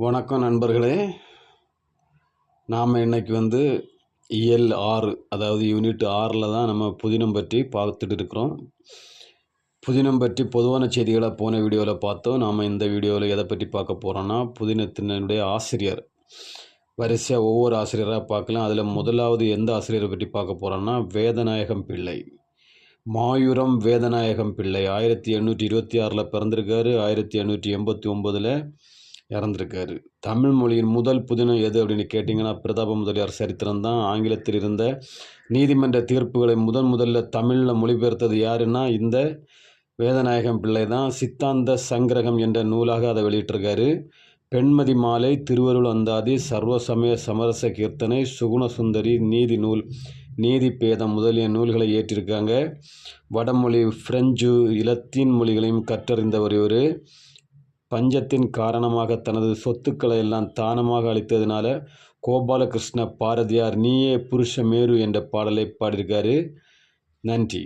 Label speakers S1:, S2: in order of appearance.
S1: வணக்கம் நண்பர்களே. நாம் இன்றைக்கி வந்து இயல் ஆறு அதாவது யூனிட் ஆறில் தான் நம்ம புதினம் பற்றி பார்த்துட்டு இருக்கிறோம். புதினம் பற்றி பொதுவான செய்திகளை போன வீடியோவில் பார்த்தோம். நாம் இந்த வீடியோவில் எதை பற்றி பார்க்க போகிறோன்னா புதினத்தினுடைய ஆசிரியர். வரிசையாக ஒவ்வொரு ஆசிரியராக பார்க்கலாம். அதில் முதலாவது எந்த ஆசிரியரை பற்றி பார்க்க போகிறோன்னா வேதநாயகம் பிள்ளை. மாயூரம் வேதநாயகம் பிள்ளை. ஆயிரத்தி எண்ணூற்றி இருபத்தி ஆறில் பிறந்திருக்காரு. ஆயிரத்தி எண்ணூற்றி எண்பத்தி ஒம்போதில் இறந்திருக்காரு. தமிழ் மொழியின் முதல் புதினம் எது அப்படின்னு கேட்டிங்கன்னா பிரதாப முதலியார் சரித்திரம் தான். ஆங்கிலத்தில் இருந்த நீதிமன்ற தீர்ப்புகளை முதன் முதல்ல தமிழில் மொழிபெயர்த்தது யாருன்னா இந்த வேதநாயகம் பிள்ளை தான். சித்தாந்த சங்கிரகம் என்ற நூலாக அதை வெளியிட்டிருக்காரு. பெண்மதி மாலை திருவருள் அந்தாதி சர்வசமய சமரச கீர்த்தனை சுகுண சுந்தரி நீதி நூல் நீதி பேதம் முதலிய நூல்களை ஏற்றிருக்காங்க. வடமொழி பிரெஞ்சு இலத்தீன் மொழிகளையும் கற்றறிந்தவர் இவர். பஞ்சத்தின் காரணமாக தனது சொத்துக்களை எல்லாம் தானமாக அளித்ததுனால கோபாலகிருஷ்ண பாரதியார் நீயே புருஷ மேரு என்ற பாடலை பாடியிருக்காரு. நன்றி.